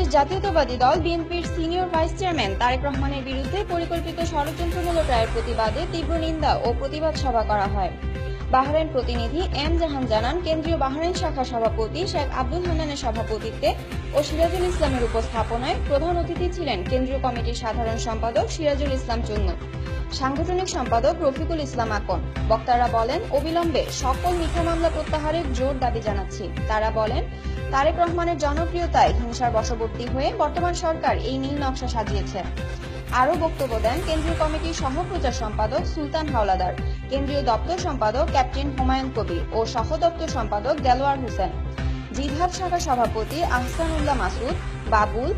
বাংলাদেশ জাতীয়তাবাদী দল বিএনপির সিনিয়র ভাইস চেয়ারম্যান তারেক রহমানের বিরুদ্ধে পরিকল্পিত ষড়যন্ত্রমূলক রায়ের প্রতিবাদে তীব্র নিন্দা ও প্রতিবাদ সভা করা হয়। বাহরাইন প্রতিনিধি এম জাহান জানান, কেন্দ্রীয় বাহরাইন শাখা সভাপতি শেখ আব্দুল হান্নানের সভাপতিত্বে ও সিরাজুল ইসলামের উপস্থাপনায় প্রধান অতিথি ছিলেন কেন্দ্রীয় কমিটির সাধারণ সম্পাদক সিরাজুল ইসলাম চুন্নু। সাংগঠনিক সম্পাদক রফিকুল ইসলাম আকন। বক্তারা বলেন, অবিলম্বে সকল মিথ্যা মামলা প্রত্যাহারের জোর দাবি জানাচ্ছি। তারা বলেন, তারেক রহমানের জনপ্রিয়তায় হিংসার বশবর্তী হয়ে বর্তমান সরকার এই নীল নকশা সাজিয়েছে। আরও বক্তব্য দেন কেন্দ্রীয় কমিটির সহপ্রচার সম্পাদক সুলতান হাওলাদার, কেন্দ্রীয় দপ্তর সম্পাদক ক্যাপ্টেন হুমায়ুন কবির ও সহ দপ্তর সম্পাদক দেলোয়ার হোসেন। জিহাদ শাখা সভাপতি আহসানুল্লাহ মাসুদ, বাবুল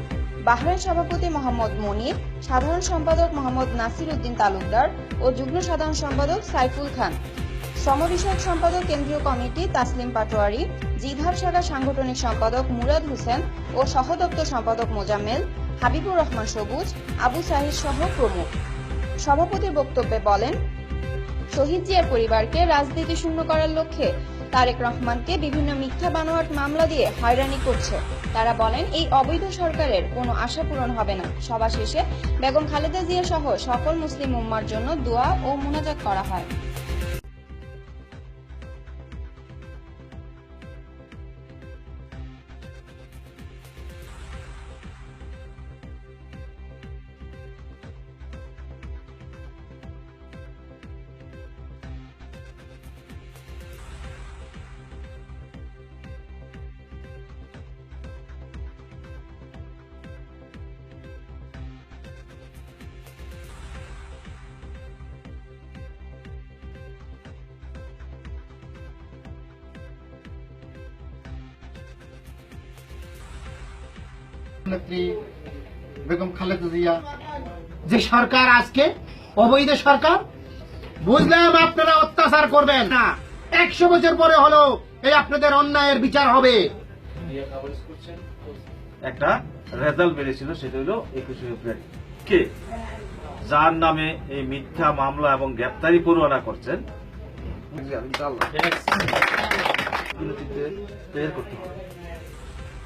বাহরাইন সভাপতি মোহাম্মদ মনির, সাধারণ সম্পাদক মোহাম্মদ নাসির উদ্দিন তালুকদার ও যুগ্ম সাধারণ সম্পাদক সাইফুল খান। শ্রম বিষয়ক সম্পাদক কেন্দ্রীয় কমিটি তাসলিম পাটোয়ারি জিধার শাখা সাংগঠনিক সম্পাদক মুরাদ হোসেন ও সহ দপ্তর সম্পাদক মোজাম্মেল, হাবিবুর রহমান সবুজ, আবু সাহিদ সহ প্রমুখ। সভাপতির বক্তব্যে বলেন, শহীদ জিয়ার পরিবারকে রাজনীতি শূন্য করার লক্ষ্যে তারেক রহমানকে বিভিন্ন মিথ্যা বানোয়াট মামলা দিয়ে হয়রানি করছে। তারা বলেন, এই অবৈধ সরকারের কোনো আশা পূরণ হবে না। সভা শেষে বেগম খালেদা জিয়া সহ সকল মুসলিম উম্মার জন্য দোয়া ও মোনাজাত করা হয়। নেত্রী বেগম খালেদা জিয়া যে সরকার আজকে অবৈধ সরকার বুঝলাম আপনারা অত্যাচার করবেন না। একশো বছর পরে হলো এই আপনাদের অন্যায়ের বিচার হবে। একটা রেজাল্ট বেরিয়েছিল সেটা হলো একুশে ফেব্রুয়ারি। কে? যার নামে এই মিথ্যা মামলা এবং গ্রেপ্তারি পরোয়ানা করছেন। করতে হবে।